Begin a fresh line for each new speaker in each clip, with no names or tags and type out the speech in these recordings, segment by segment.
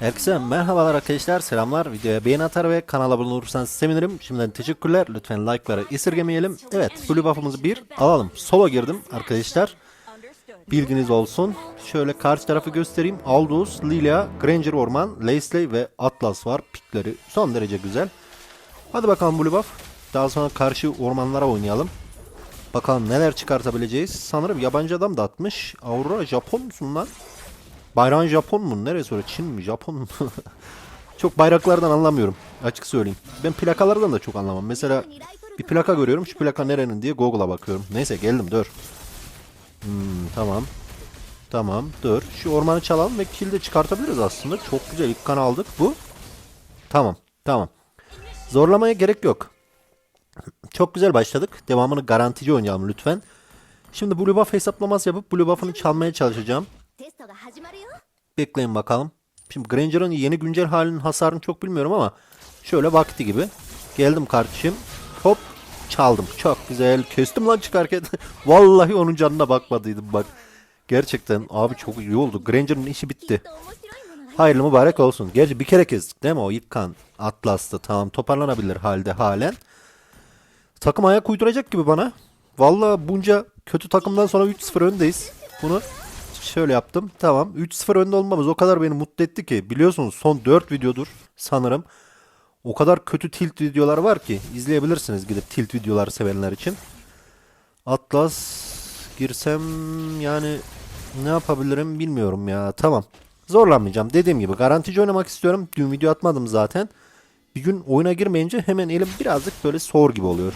Herkese merhabalar arkadaşlar, selamlar. Videoya beğeni atar ve kanala abone olursanız sevinirim. Şimdiden teşekkürler. Lütfen like'ları esirgemeyelim. Evet, blue buff'ımızı bir alalım. Solo girdim arkadaşlar. Bilginiz olsun. Şöyle karşı tarafı göstereyim. Aldous, Lilia, Granger Orman, Laisley ve Atlas var. Pikleri son derece güzel. Hadi bakalım blue buff. Daha sonra karşı ormanlara oynayalım. Bakalım neler çıkartabileceğiz. Sanırım yabancı adam da atmış. Aurora Japon musun lan? Bayrağın Japon mu? Neresi öyle? Çin mi? Japon mu? çok bayraklardan anlamıyorum. Açık söyleyeyim. Ben plakalardan da çok anlamam. Mesela bir plaka görüyorum. Şu plaka nerenin diye Google'a bakıyorum. Neyse geldim dur. Hmm, tamam. Tamam dur. Şu ormanı çalalım ve kill de çıkartabiliriz aslında. Çok güzel ilk kan aldık. Bu. Tamam. Tamam. Zorlamaya gerek yok. Çok güzel başladık. Devamını garantici oynayalım lütfen. Şimdi blue buff hesaplaması yapıp blue buff'ını çalmaya çalışacağım. Bekleyin bakalım. Şimdi Granger'ın yeni güncel halinin hasarını çok bilmiyorum ama şöyle vakti gibi. Geldim kardeşim. Hop çaldım. Çok güzel. Kestim lan çıkarken. Vallahi onun canına bakmadıydım bak. Gerçekten abi çok iyi oldu. Granger'ın işi bitti. Hayırlı mübarek olsun. Gerçi bir kere kestik değil mi o ilk kan Atlas'ta tamam toparlanabilir halde halen. Takım ayak uyduracak gibi bana. Valla bunca kötü takımdan sonra 3-0 öndeyiz. Bunu şöyle yaptım. Tamam. 3-0 önde olmamız o kadar beni mutlu etti ki. Biliyorsunuz son 4 videodur sanırım. O kadar kötü tilt videolar var ki izleyebilirsiniz gidip tilt videoları sevenler için. Atlas girsem yani ne yapabilirim bilmiyorum ya. Tamam. Zorlanmayacağım. Dediğim gibi garantici oynamak istiyorum. Dün video atmadım zaten. Bir gün oyuna girmeyince hemen elim birazcık böyle soğur gibi oluyor.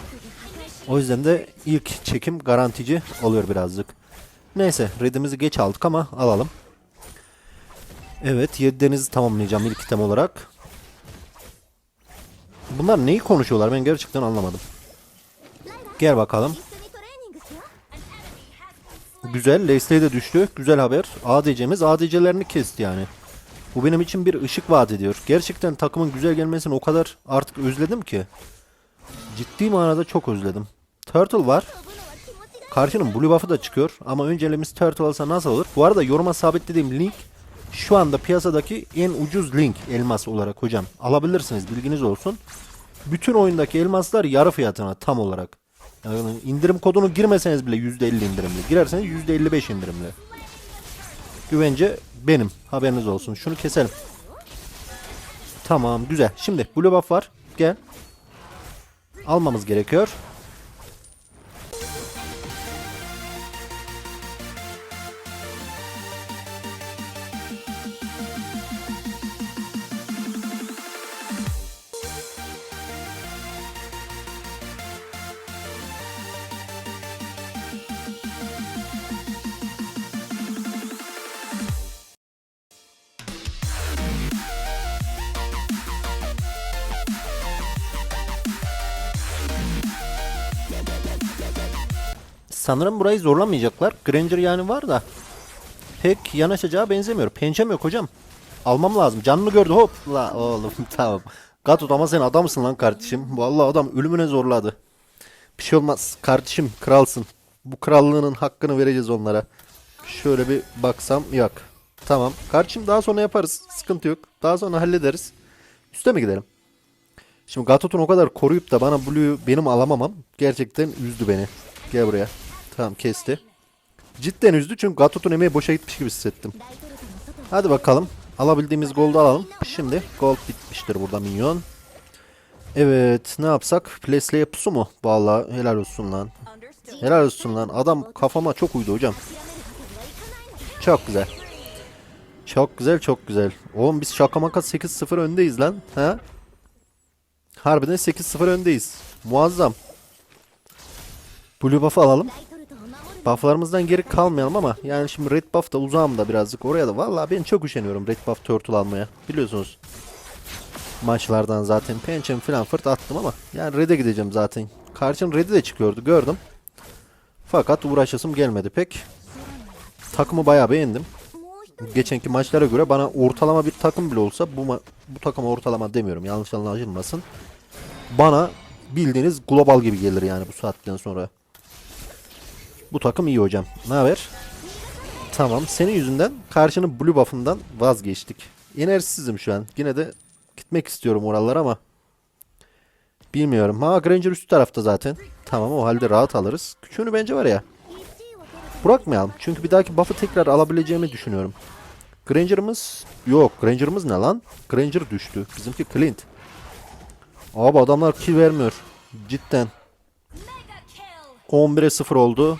O yüzden de ilk çekim garantici oluyor birazcık. Neyse redimizi geç aldık ama alalım. Evet 7 denizi tamamlayacağım ilk item olarak. Bunlar neyi konuşuyorlar ben gerçekten anlamadım. Gel bakalım. Güzel. Lesley de düştü. Güzel haber. ADC'miz ADC'lerini kesti yani. Bu benim için bir ışık vaat ediyor. Gerçekten takımın güzel gelmesini o kadar artık özledim ki. Ciddi manada çok özledim. Turtle var. Karşının blue buff'ı da çıkıyor ama öncelemesi Turtles'a nasıl olur? Bu arada yoruma sabitlediğim link şu anda piyasadaki en ucuz link elmas olarak hocam. Alabilirsiniz bilginiz olsun. Bütün oyundaki elmaslar yarı fiyatına tam olarak. Yani indirim kodunu girmeseniz bile %50 indirimli. Girerseniz %55 indirimli. Güvence benim. Haberiniz olsun. Şunu keselim. Tamam güzel. Şimdi blue buff var. Gel. Almamız gerekiyor. Sanırım burayı zorlamayacaklar. Granger yani var da pek yanaşacağı benzemiyor. Pençem yok hocam. Almam lazım. Canını gördü hop. La oğlum tamam. Gatot ama sen adamsın lan kardeşim. Vallahi adam ölümüne zorladı. Bir şey olmaz. Kardeşim kralsın. Bu krallığının hakkını vereceğiz onlara. Şöyle bir baksam yok. Tamam. Kardeşim daha sonra yaparız. Sıkıntı yok. Daha sonra hallederiz. Üste mi gidelim? Şimdi Gatot'un o kadar koruyup da bana Blue'yu benim alamamam gerçekten üzdü beni. Gel buraya. Tamam kesti. Cidden üzdü çünkü Gatot'un emeği boşa gitmiş gibi hissettim. Hadi bakalım. Alabildiğimiz goldu alalım. Şimdi gold bitmiştir burada minyon. Evet ne yapsak? Presley'e pusu mu? Valla helal olsun lan. Helal olsun lan. Adam kafama çok uydu hocam. Çok güzel. Çok güzel çok güzel. Oğlum biz şaka maka 8-0 öndeyiz lan. Ha? Harbiden 8-0 öndeyiz. Muazzam. Blue buff'ı alalım. Bufflarımızdan geri kalmayalım ama yani şimdi red buff da uzağımda birazcık oraya da. Valla ben çok üşeniyorum red buff turtle almaya. Biliyorsunuz maçlardan zaten pençem falan fırt attım ama yani red'e gideceğim zaten. Karşım red'i de çıkıyordu gördüm. Fakat uğraşasım gelmedi pek. Takımı bayağı beğendim. Geçenki maçlara göre bana ortalama bir takım bile olsa bu bu takıma ortalama demiyorum yanlış anlaşılmasın. Bana bildiğiniz global gibi gelir yani bu saatten sonra. Bu takım iyi hocam. Ne haber? Tamam. Senin yüzünden karşının blue buff'ından vazgeçtik. Enerjisizim şu an. Yine de gitmek istiyorum oralara ama. Bilmiyorum. Ha Granger üst tarafta zaten. Tamam o halde rahat alırız. Küçüğünü bence var ya. Bırakmayalım. Çünkü bir dahaki buff'ı tekrar alabileceğimi düşünüyorum. Granger'ımız yok. Granger'ımız ne lan? Granger düştü. Bizimki Clint. Abi adamlar kill vermiyor. Cidden. 11'e 0 oldu.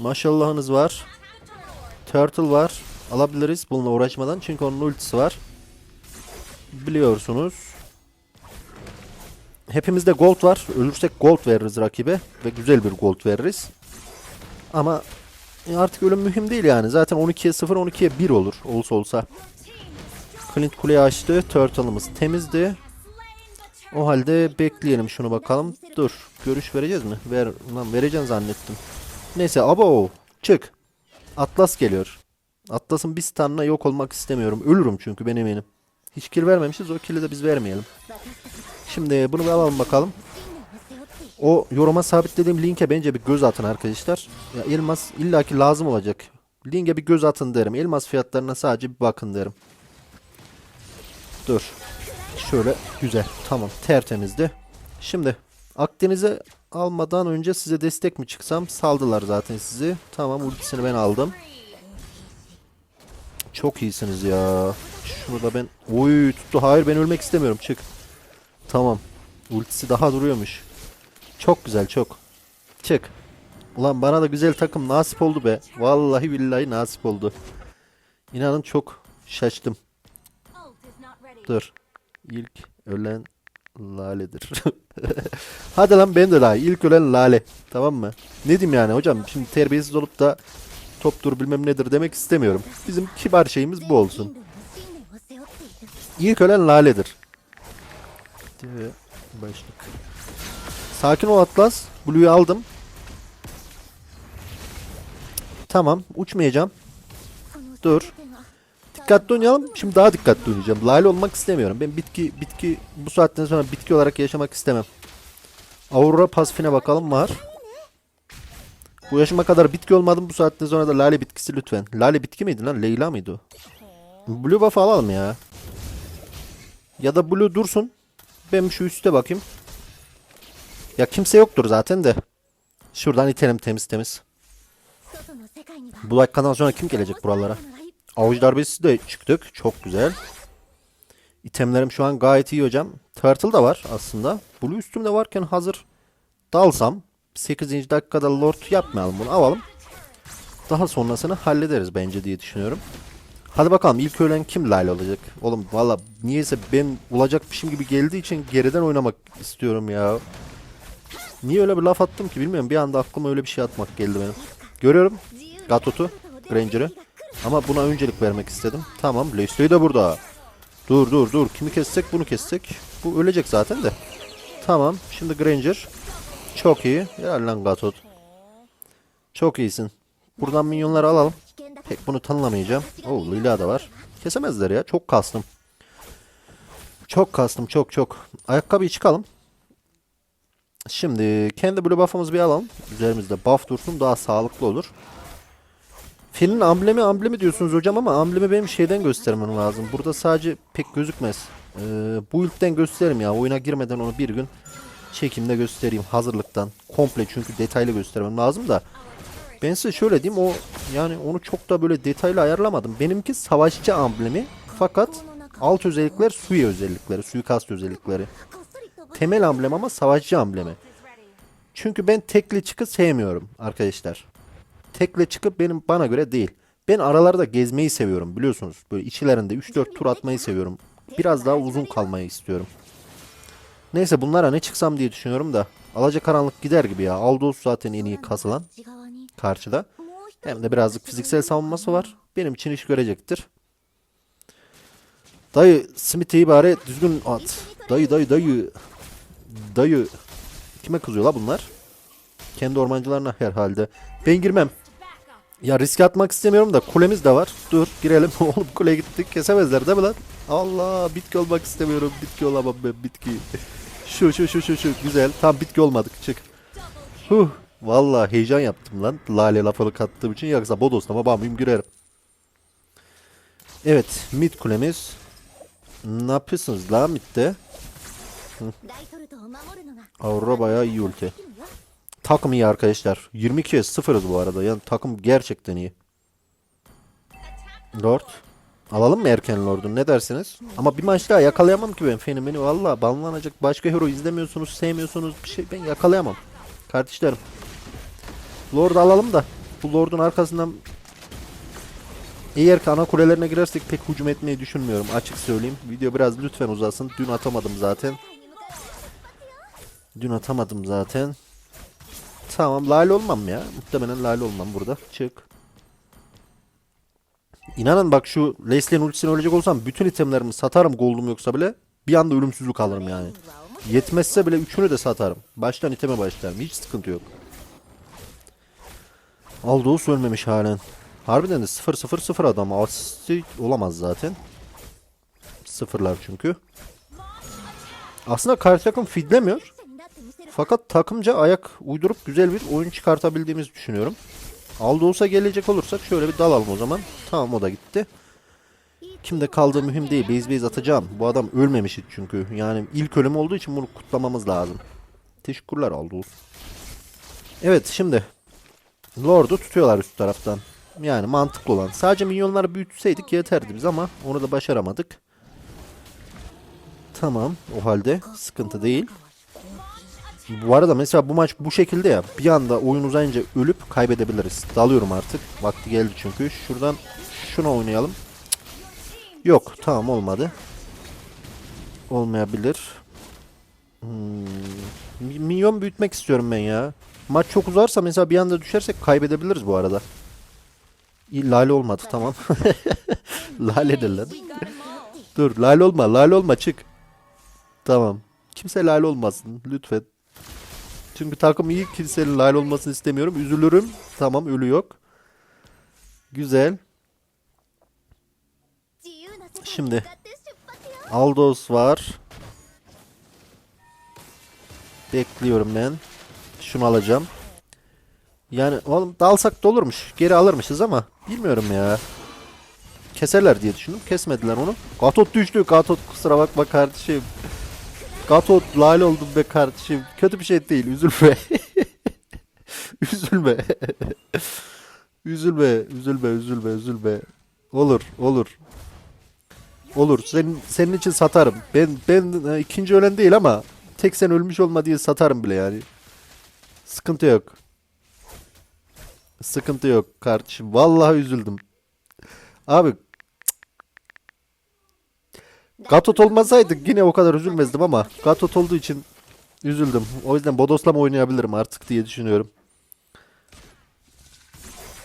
Maşallahınız var. Turtle var. Alabiliriz bununla uğraşmadan. Çünkü onun ultisi var. Biliyorsunuz. Hepimizde gold var. Ölürsek gold veririz rakibe. Ve güzel bir gold veririz. Ama artık ölüm mühim değil yani. Zaten 12'ye 0, 12'ye 1 olur. Olsa olsa. Clint kuleyi açtı. Turtle'ımız temizdi. O halde bekleyelim şunu bakalım. Dur. Görüş vereceğiz mi? Ver, lan vereceğim zannettim. Neyse abo çık. Atlas geliyor. Atlas'ın bir stun'ına yok olmak istemiyorum. Ölürüm çünkü ben eminim. Hiç kill vermemişiz. O kill'i de biz vermeyelim. Şimdi bunu bir alalım bakalım. O yoruma sabitlediğim linke bence bir göz atın arkadaşlar. Ya elmas illaki lazım olacak. Linke bir göz atın derim. Elmas fiyatlarına sadece bir bakın derim. Dur. Şöyle güzel. Tamam tertemizdi. Şimdi Akdeniz'e almadan önce size destek mi çıksam? Saldılar zaten sizi. Tamam ultisini ben aldım. Çok iyisiniz ya. Şunu da ben... Oy tuttu. Hayır ben ölmek istemiyorum. Çık. Tamam. Ultisi daha duruyormuş. Çok güzel çok. Çık. Ulan bana da güzel takım nasip oldu be. Vallahi billahi nasip oldu. İnanın çok şaştım. Dur. İlk ölen laledir. Hadi lan ben de daha ilk ölen lale. Tamam mı? Ne diyeyim yani hocam şimdi terbiyesiz olup da toptur bilmem nedir demek istemiyorum. Bizim kibar şeyimiz bu olsun. İlk ölen laledir. Başlık. Sakin ol Atlas. Blue'yu aldım. Tamam. Uçmayacağım. Dur. Dikkatli oynayalım. Şimdi daha dikkatli oynayacağım. Lale olmak istemiyorum. Ben bitki bitki bu saatten sonra bitki olarak yaşamak istemem. Aurora pasifine bakalım var. Bu yaşıma kadar bitki olmadım. Bu saatten sonra da lale bitkisi lütfen. Lale bitki miydi lan? Leyla mıydı o? Blue buff alalım ya. Ya da blue dursun. Ben şu üste bakayım. Ya kimse yoktur zaten de. Şuradan itelim temiz temiz. Bu dakikadan sonra kim gelecek buralara? Avuç darbesi de çıktık. Çok güzel. İtemlerim şu an gayet iyi hocam. Turtle da var aslında. Blue üstümde varken hazır dalsam 8. dakikada Lord yapmayalım bunu alalım. Daha sonrasını hallederiz bence diye düşünüyorum. Hadi bakalım ilk ölen kim Lale olacak? Oğlum valla niyeyse ben olacakmışım gibi geldiği için geriden oynamak istiyorum ya. Niye öyle bir laf attım ki bilmiyorum. Bir anda aklıma öyle bir şey atmak geldi benim. Görüyorum Gatot'u, Granger'ı. Ama buna öncelik vermek istedim. Tamam Lesley de burada. Dur dur dur. Kimi kessek bunu kessek. Bu ölecek zaten de. Tamam. Şimdi Granger. Çok iyi. Helal lan Gatot. Çok iyisin. Buradan minyonları alalım. Pek bunu tanılamayacağım. Oo Lila da var. Kesemezler ya. Çok kastım. Çok kastım. Çok çok. Ayakkabıyı çıkalım. Şimdi kendi blue buff'ımızı bir alalım. Üzerimizde buff dursun. Daha sağlıklı olur. Filin amblemi amblemi diyorsunuz hocam ama amblemi benim şeyden göstermem lazım. Burada sadece pek gözükmez. Ee, bu ilkten gösteririm ya. Oyuna girmeden onu bir gün çekimde göstereyim hazırlıktan. Komple çünkü detaylı göstermem lazım da. Ben size şöyle diyeyim o yani onu çok da böyle detaylı ayarlamadım. Benimki savaşçı amblemi fakat alt özellikler suyu özellikleri, suikast özellikleri. Temel amblem ama savaşçı amblemi. Çünkü ben tekli çıkı sevmiyorum arkadaşlar. Tekle çıkıp benim bana göre değil. Ben aralarda gezmeyi seviyorum biliyorsunuz. Böyle içlerinde 3-4 tur atmayı seviyorum biraz daha uzun kalmayı istiyorum. Neyse bunlara ne çıksam diye düşünüyorum da. Alaca karanlık gider gibi ya. Aldous zaten en iyi kasılan karşıda. Hem de birazcık fiziksel savunması var. Benim için iş görecektir. Dayı Smith'i bari düzgün at. Dayı dayı dayı. Dayı. Kime kızıyor la bunlar? Kendi ormancılarına herhalde. Ben girmem. Ya risk atmak istemiyorum da kulemiz de var. Dur girelim. Oğlum kuleye gittik. Kesemezler değil mi lan? Allah bitki olmak istemiyorum. Bitki olamam ben bitki. şu şu şu şu şu. Güzel. Tam bitki olmadık. Çık. Huh. Valla heyecan yaptım lan. Lale lafını kattığım için yoksa bodoslama bambayım girerim. Evet. Mid kulemiz. Ne yapıyorsunuz lan midde? Aurora bayağı iyi
ülke
takım iyi arkadaşlar. 22'ye 0'ız bu arada. Yani takım gerçekten iyi. Lord. Alalım mı erken Lord'u ne dersiniz? Ama bir maç daha yakalayamam ki ben fenomeni. Valla banlanacak başka hero izlemiyorsunuz, sevmiyorsunuz. Bir şey ben yakalayamam. Kardeşlerim. Lord alalım da. Bu Lord'un arkasından eğer ki ana kulelerine girersek pek hücum etmeyi düşünmüyorum açık söyleyeyim. Video biraz lütfen uzasın. Dün atamadım zaten. Dün atamadım zaten. Tamam lale olmam ya. Muhtemelen lale olmam burada. Çık. İnanın bak şu Leslie'nin ultisine ölecek olsam bütün itemlerimi satarım gold'um yoksa bile bir anda ölümsüzlük alırım yani. Yetmezse bile üçünü de satarım. Baştan iteme başlarım. Hiç sıkıntı yok. Aldous ölmemiş halen. Harbiden de 0-0-0 adam. Asisti olamaz zaten. Sıfırlar çünkü. Aslında karşı takım feedlemiyor. Fakat takımca ayak uydurup güzel bir oyun çıkartabildiğimizi düşünüyorum. Aldos'a gelecek olursak şöyle bir dal alalım o zaman. Tamam o da gitti. Kimde kaldığı mühim değil. Base base atacağım. Bu adam ölmemiş çünkü. Yani ilk ölüm olduğu için bunu kutlamamız lazım. Teşekkürler Aldos. Evet şimdi. Lord'u tutuyorlar üst taraftan. Yani mantıklı olan. Sadece minyonları büyütseydik yeterdi biz ama onu da başaramadık. Tamam o halde sıkıntı değil. Bu arada mesela bu maç bu şekilde ya bir anda oyun uzayınca ölüp kaybedebiliriz. Dalıyorum artık. Vakti geldi çünkü. Şuradan şuna oynayalım. Cık. Yok tamam olmadı. Olmayabilir. Hmm. Mi- Minyon büyütmek istiyorum ben ya. Maç çok uzarsa mesela bir anda düşersek kaybedebiliriz bu arada. Lale olmadı tamam. lale de lan. Dur lale olma lale olma çık. Tamam. Kimse lale olmasın lütfen. Çünkü takım iyi. Kiliseli lal olmasını istemiyorum. Üzülürüm. Tamam ölü yok. Güzel. Şimdi. Aldos var. Bekliyorum ben. Şunu alacağım. Yani oğlum dalsak da olurmuş. Geri alırmışız ama bilmiyorum ya. Keserler diye düşündüm. Kesmediler onu. Gatot düştü. Gatot kusura bakma kardeşim. Gatot lale oldum be kardeşim. Kötü bir şey değil. Üzülme. üzülme. üzülme. Üzülme. Üzülme. Üzülme. Olur. Olur. Olur. Senin senin için satarım. Ben ben e, ikinci ölen değil ama tek sen ölmüş olma diye satarım bile yani. Sıkıntı yok. Sıkıntı yok kardeşim. Vallahi üzüldüm. Abi Gatot olmasaydık yine o kadar üzülmezdim ama Gatot olduğu için üzüldüm. O yüzden Bodoslama oynayabilirim artık diye düşünüyorum.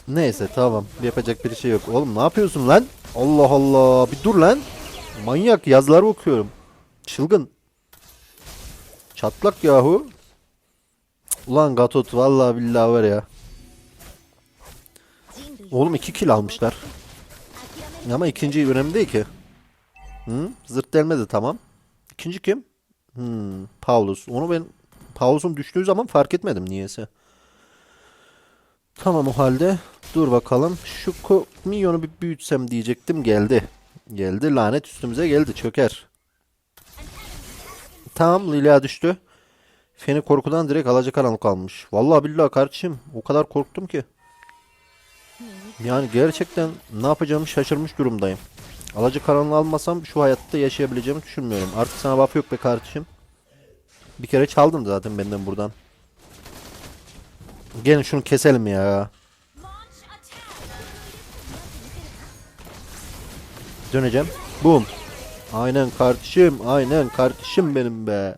Neyse tamam yapacak bir şey yok. Oğlum ne yapıyorsun lan? Allah Allah bir dur lan. Manyak yazıları okuyorum. Çılgın. Çatlak yahu. Ulan Gatot vallahi billahi var ya. Oğlum iki kill almışlar. Ama ikinci önemli değil ki. Hı? Zırt delmedi tamam. İkinci kim? Hmm, Paulus. Onu ben Paulus'un düştüğü zaman fark etmedim niyeyse. Tamam o halde. Dur bakalım. Şu minyonu bir büyütsem diyecektim. Geldi. Geldi. Lanet üstümüze geldi. Çöker. Tamam Lilia düştü. Feni korkudan direkt alacakaranlık kalmış. Vallahi billahi kardeşim o kadar korktum ki. Yani gerçekten ne yapacağımı şaşırmış durumdayım. Alacakaranlığı almasam şu hayatta yaşayabileceğimi düşünmüyorum. Artık sana buff yok be kardeşim. Bir kere çaldın zaten benden buradan. Gelin şunu keselim ya. Döneceğim. Boom. Aynen kardeşim. Aynen kardeşim benim be.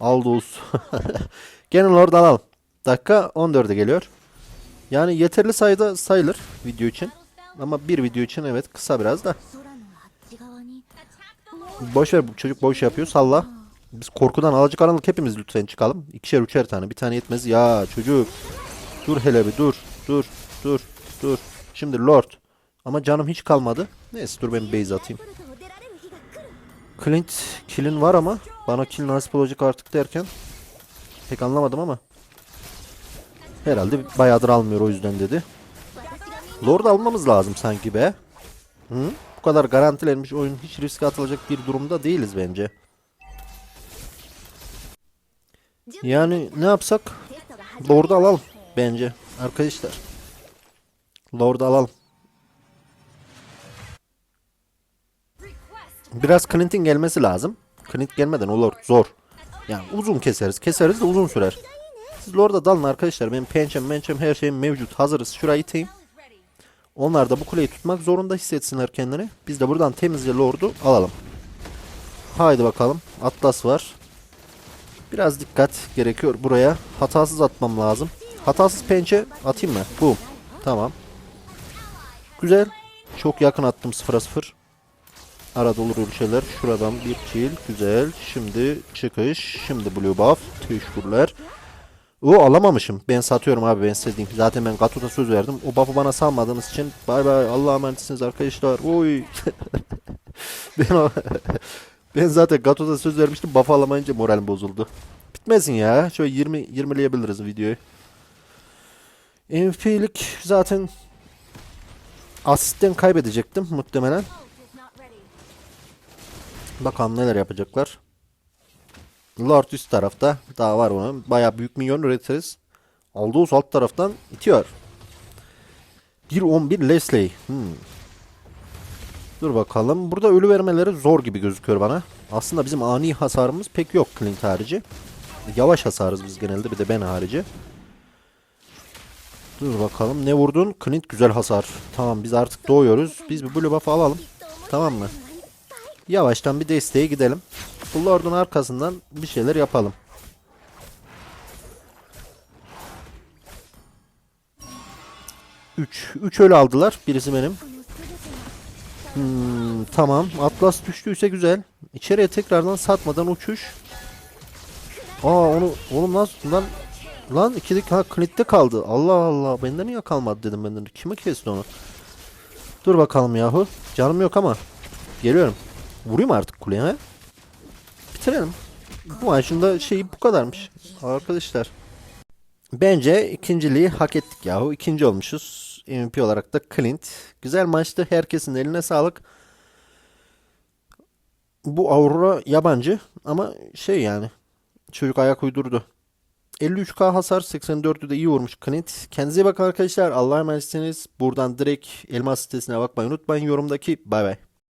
Aldous. Gelin oradan alalım. Dakika 14'e geliyor. Yani yeterli sayıda sayılır video için. Ama bir video için evet kısa biraz da. Boş ver çocuk boş yapıyor salla. Biz korkudan alacık aranlık hepimiz lütfen çıkalım. İkişer üçer tane bir tane yetmez. Ya çocuk dur hele bir dur dur dur dur. Şimdi lord. Ama canım hiç kalmadı. Neyse dur ben base atayım. Clint killin var ama bana kill nasip olacak artık derken pek anlamadım ama herhalde bayağıdır almıyor o yüzden dedi. Lord almamız lazım sanki be. Hı? Bu kadar garantilenmiş oyun hiç riske atılacak bir durumda değiliz bence. Yani ne yapsak? Lord'u alalım bence arkadaşlar. Lord'u alalım. Biraz Clint'in gelmesi lazım. Clint gelmeden o Lord zor. Yani uzun keseriz. Keseriz de uzun sürer. Siz Lord'a dalın arkadaşlar. Benim pençem mençem her şeyim mevcut. Hazırız. Şurayı iteyim. Onlar da bu kuleyi tutmak zorunda hissetsinler kendini. Biz de buradan temizce Lord'u alalım. Haydi bakalım. Atlas var. Biraz dikkat gerekiyor buraya. Hatasız atmam lazım. Hatasız pençe atayım mı? Bu. Tamam. Güzel. Çok yakın attım 0'a 0. Arada olur öyle. Şuradan bir kill. Güzel. Şimdi çıkış. Şimdi blue buff. Teşekkürler. O alamamışım. Ben satıyorum abi ben diyeyim. Zaten ben Gato'da söz verdim. O buff'ı bana salmadığınız için bay bay Allah'a emanetsiniz arkadaşlar. Oy. ben o ben zaten Gato'da söz vermiştim. Buff alamayınca moralim bozuldu. Bitmesin ya. Şöyle 20 20'leyebiliriz videoyu. MVP'lik zaten asisten kaybedecektim muhtemelen. Bakalım neler yapacaklar. Lord üst tarafta. Daha var onun. Bayağı büyük minyon üretiriz. Aldous alt taraftan itiyor. 1-11 Leslie. Hmm. Dur bakalım. Burada ölü vermeleri zor gibi gözüküyor bana. Aslında bizim ani hasarımız pek yok Clint harici. Yavaş hasarız biz genelde bir de ben harici. Dur bakalım ne vurdun? Clint güzel hasar. Tamam biz artık doğuyoruz. Biz bir blue buff alalım. Tamam mı? Yavaştan bir desteğe gidelim. Bu Lord'un arkasından bir şeyler yapalım. Üç. Üç ölü aldılar. Birisi benim. Hmm, tamam. Atlas düştüyse güzel. İçeriye tekrardan satmadan uçuş. Aa onu oğlum nasıl lan lan ikilik ha Clint'te kaldı. Allah Allah bende niye kalmadı dedim benden. Kime kesti onu? Dur bakalım yahu. Canım yok ama. Geliyorum. Vurayım artık kuleye. Bitirelim. Bu maçın da şeyi bu kadarmış. Arkadaşlar. Bence ikinciliği hak ettik yahu. İkinci olmuşuz. MVP olarak da Clint. Güzel maçtı. Herkesin eline sağlık. Bu Aurora yabancı ama şey yani. Çocuk ayak uydurdu. 53k hasar 84'ü de iyi vurmuş Clint. Kendinize bakın arkadaşlar. Allah'a emanetsiniz. Buradan direkt elmas sitesine bakmayı unutmayın yorumdaki. Bay bay.